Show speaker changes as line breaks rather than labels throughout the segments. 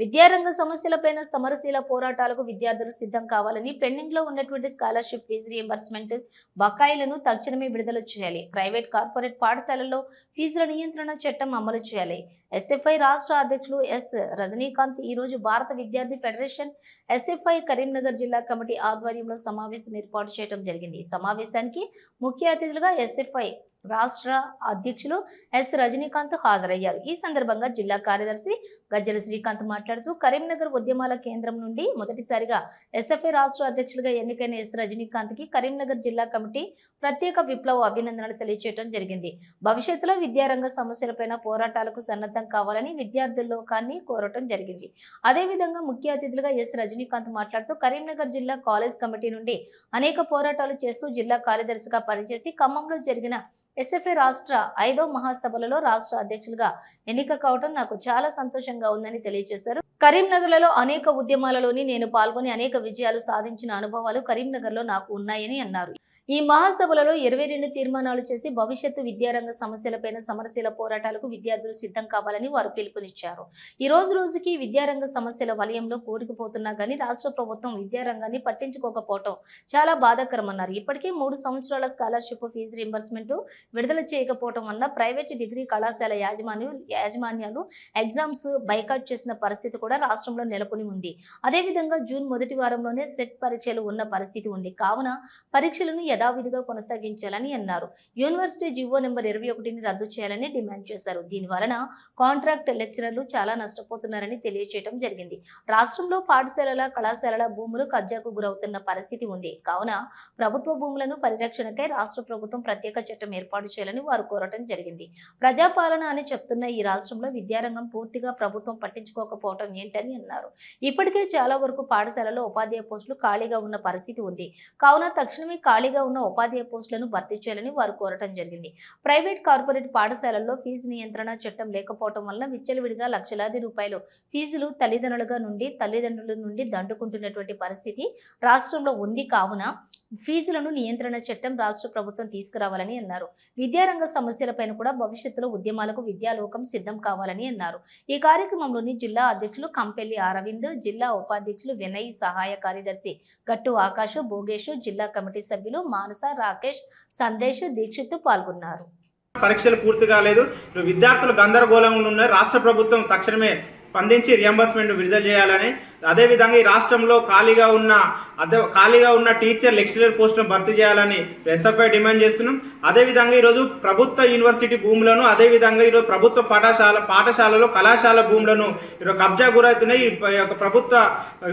విద్యారంగ సమస్యలపైన సమరశీల పోరాటాలకు విద్యార్థులు సిద్ధం కావాలని పెండింగ్లో ఉన్నటువంటి స్కాలర్షిప్ ఫీజు రియంబర్స్మెంట్ బకాయిలను తక్షణమే విడుదల చేయాలి. ప్రైవేట్ కార్పొరేట్ పాఠశాలల్లో ఫీజుల నియంత్రణ చట్టం అమలు చేయాలి. ఎస్ఎఫ్ఐ రాష్ట్ర అధ్యక్షులు ఎస్ రజనీకాంత్ ఈ రోజు భారత విద్యార్థి ఫెడరేషన్ ఎస్ఎఫ్ఐ కరీంనగర్ జిల్లా కమిటీ ఆధ్వర్యంలో సమావేశం ఏర్పాటు చేయడం జరిగింది. ఈ సమావేశానికి ముఖ్య అతిథులుగా ఎస్ఎఫ్ఐ రాష్ట్ర అధ్యక్షులు ఎస్ రజనీకాంత్ హాజరయ్యారు. ఈ సందర్భంగా జిల్లా కార్యదర్శి గజ్జల శ్రీకాంత్ మాట్లాడుతూ కరీంనగర్ ఉద్యమాల కేంద్రం నుండి మొదటిసారిగా ఎస్ఎఫ్ఐ రాష్ట్ర అధ్యక్షులుగా ఎన్నికైన ఎస్ రజనీకాంత్కి కరీంనగర్ జిల్లా కమిటీ ప్రత్యేక విప్లవ అభినందనలు తెలియచేయడం జరిగింది. భవిష్యత్తులో విద్యారంగ సమస్యలపైన పోరాటాలకు సన్నద్ధం కావాలని విద్యార్థుల్లోకాన్ని కోరటం జరిగింది. అదేవిధంగా ముఖ్య అతిథులుగా ఎస్ రజనీకాంత్ మాట్లాడుతూ కరీంనగర్ జిల్లా కాలేజ్ కమిటీ నుండి అనేక పోరాటాలు చేస్తూ జిల్లా కార్యదర్శిగా పనిచేసి ఖమ్మంలో జరిగిన ఎస్ఎఫ్ఏ రాష్ట్ర ఐదో మహాసభలలో రాష్ట్ర అధ్యక్షులుగా ఎన్నిక కావడం నాకు చాలా సంతోషంగా ఉందని తెలియజేశారు. కరీంనగర్లలో అనేక ఉద్యమాలలోని నేను పాల్గొని అనేక విజయాలు సాధించిన అనుభవాలు కరీంనగర్లో నాకు ఉన్నాయని అన్నారు. ఈ మహాసభలలో ఇరవై రెండు తీర్మానాలు చేసి భవిష్యత్తు విద్యారంగ సమస్యలపైన సమరశీల పోరాటాలకు విద్యార్థులు సిద్ధం కావాలని వారు పిలుపునిచ్చారు. ఈ రోజు రోజుకి విద్యారంగ సమస్యల వలయంలో కూడుకుపోతున్నా కానీ రాష్ట్ర ప్రభుత్వం విద్యారంగాన్ని పట్టించుకోకపోవటం చాలా బాధాకరమన్నారు. ఇప్పటికే మూడు సంవత్సరాల స్కాలర్షిప్ ఫీజు రింబర్స్మెంట్ విడుదల చేయకపోవటం వల్ల ప్రైవేట్ డిగ్రీ కళాశాల యాజమాన్యం యాజమాన్యాలు ఎగ్జామ్స్ బైకాట్ చేసిన పరిస్థితి కూడా రాష్ట్రంలో నెలకొని ఉంది. అదేవిధంగా జూన్ మొదటి వారంలోనే సెట్ పరీక్షలు ఉన్న పరిస్థితి ఉంది. కావున పరీక్షలను యథావిధిగా కొనసాగించాలని అన్నారు. యూనివర్సిటీ జివో నెంబర్ ఇరవై ఒకటిని రద్దు చేయాలని డిమాండ్ చేశారు. దీని వలన కాంట్రాక్ట్ లెక్చరర్లు చాలా నష్టపోతున్నారని తెలియచేయడం జరిగింది. రాష్ట్రంలో పాఠశాలల కళాశాలల భూములు కబ్జాకు గురవుతున్న పరిస్థితి ఉంది. కావున ప్రభుత్వ భూములను పరిరక్షణకై రాష్ట్ర ప్రభుత్వం ప్రత్యేక చట్టం ఏర్పాటు చేయాలని వారు కోరటం జరిగింది. ప్రజాపాలన అని చెప్తున్న ఈ రాష్ట్రంలో విద్యారంగం పూర్తిగా ప్రభుత్వం పట్టించుకోకపోవటం ఏంటని అన్నారు. ఇప్పటికే చాలా వరకు పాఠశాలలో ఉపాధ్యాయ పోస్టులు ఖాళీగా ఉన్న పరిస్థితి ఉంది. కావున తక్షణమే ఖాళీగా ఉన్న ఉపాధ్యాయ పోస్టులను భర్తీ చేయాలని వారు కోరటం జరిగింది. ప్రైవేట్ కార్పొరేట్ పాఠశాలల్లో ఫీజు నియంత్రణ చట్టం లేకపోవటం వల్ల విచ్చలవిడిగా లక్షలాది రూపాయలు ఫీజులు తల్లిదండ్రులుగా నుండి తల్లిదండ్రుల నుండి దండుకుంటున్నటువంటి పరిస్థితి రాష్ట్రంలో ఉంది. కావున ఫీజులను నియంత్రణ చట్టం రాష్ట్ర ప్రభుత్వం తీసుకురావాలని అన్నారు. విద్యారంగ సమస్యలపైన కూడా భవిష్యత్తులో ఉద్యమాలకు విద్యాలోకం సిద్ధం కావాలని అన్నారు. ఈ కార్యక్రమంలోని జిల్లా అధ్యక్షులు కంపెల్లి అరవింద్ జిల్లా ఉపాధ్యక్షులు వినయ్ సహాయ కార్యదర్శి గట్టు ఆకాశ్ భోగేష్ జిల్లా కమిటీ సభ్యులు మానస రాకేష్ సందేశ్ దీక్షిత్ పాల్గొన్నారు.
పరీక్షలు పూర్తి కాలేదు. విద్యార్థులు గందరగోళంలో ఉన్నారు. రాష్ట్ర ప్రభుత్వం తక్షణమే స్పందించి రియంబర్స్మెంట్ విడుదల చేయాలని అదేవిధంగా ఈ రాష్ట్రంలో ఖాళీగా ఉన్న అదే ఖాళీగా ఉన్న టీచర్ లెక్చరర్ పోస్టును భర్తీ చేయాలని ఎస్ఎఫ్ఐ డిమాండ్ చేస్తున్నాం. అదేవిధంగా ఈరోజు ప్రభుత్వ యూనివర్సిటీ భూములను అదేవిధంగా ఈరోజు ప్రభుత్వ పాఠశాల పాఠశాలలో కళాశాల భూములను ఈరోజు కబ్జా గురవుతున్నాయి. ఈ యొక్క ప్రభుత్వ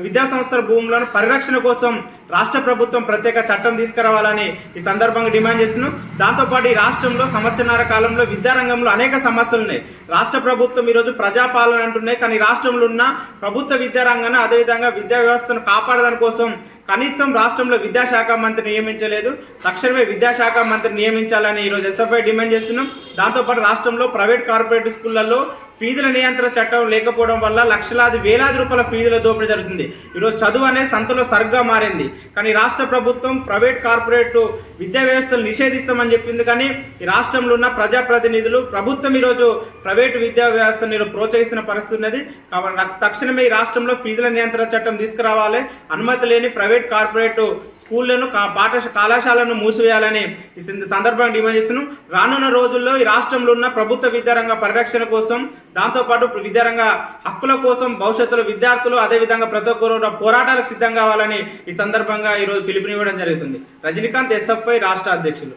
విద్యా సంస్థల భూములను పరిరక్షణ కోసం రాష్ట్ర ప్రభుత్వం ప్రత్యేక చట్టం తీసుకురావాలని ఈ సందర్భంగా డిమాండ్ చేస్తున్నాం. దాంతోపాటు ఈ రాష్ట్రంలో సంవత్సరాల కాలంలో విద్యారంగంలో అనేక సమస్యలు ఉన్నాయి. రాష్ట్ర ప్రభుత్వం ఈరోజు ప్రజాపాలన అంటున్నాయి. కానీ రాష్ట్రంలో ఉన్న ప్రభుత్వ విద్యారంగాన్ని అదేవిధంగా విద్యా వ్యవస్థను కాపాడదాని కోసం కనీసం రాష్ట్రంలో విద్యాశాఖ మంత్రి నియమించలేదు. తక్షణమే విద్యాశాఖ మంత్రి నియమించాలని ఈరోజు ఎస్ఎఫ్ఐ డిమాండ్ చేస్తున్నాం. దాంతోపాటు రాష్ట్రంలో ప్రైవేట్ కార్పొరేట్ స్కూళ్ళలో ఫీజుల నియంత్రణ చట్టం లేకపోవడం వల్ల లక్షలాది వేలాది రూపాయల ఫీజుల దోపిడీ జరుగుతుంది. ఈరోజు చదువు అనే సంతలో సరుగ్గా మారింది. కానీ రాష్ట్ర ప్రభుత్వం ప్రైవేట్ కార్పొరేట్ విద్యా వ్యవస్థలు నిషేధిస్తామని చెప్పింది. కానీ ఈ రాష్ట్రంలో ఉన్న ప్రజాప్రతినిధులు ప్రభుత్వం ఈరోజు ప్రైవేటు విద్యా వ్యవస్థను ఈరోజు ప్రోత్సహిస్తున్న పరిస్థితి ఉన్నది. కాబట్టి నాకు తక్షణమే ఈ రాష్ట్రంలో ఫీజుల నియంత్రణ చట్టం తీసుకురావాలి. అనుమతి లేని ప్రైవేట్ కార్పొరేట్ స్కూళ్ళను కా- కళాశాలను మూసివేయాలని ఈ సందర్భంగా డిమాండ్ చేస్తున్నాం. రానున్న రోజుల్లో ఈ రాష్ట్రంలో ఉన్న ప్రభుత్వ విద్యారంగ పరిరక్షణ కోసం దాంతోపాటు విద్యారంగ హక్కుల కోసం భవిష్యత్తులో విద్యార్థులు అదేవిధంగా ప్రతి ఒక్కరు పోరాటాలకు సిద్ధం కావాలని ఈ సందర్భంగా ఈరోజు పిలుపునివ్వడం జరుగుతుంది. రజనీకాంత్ ఎస్ఎఫ్ఐ రాష్ట్ర అధ్యక్షులు.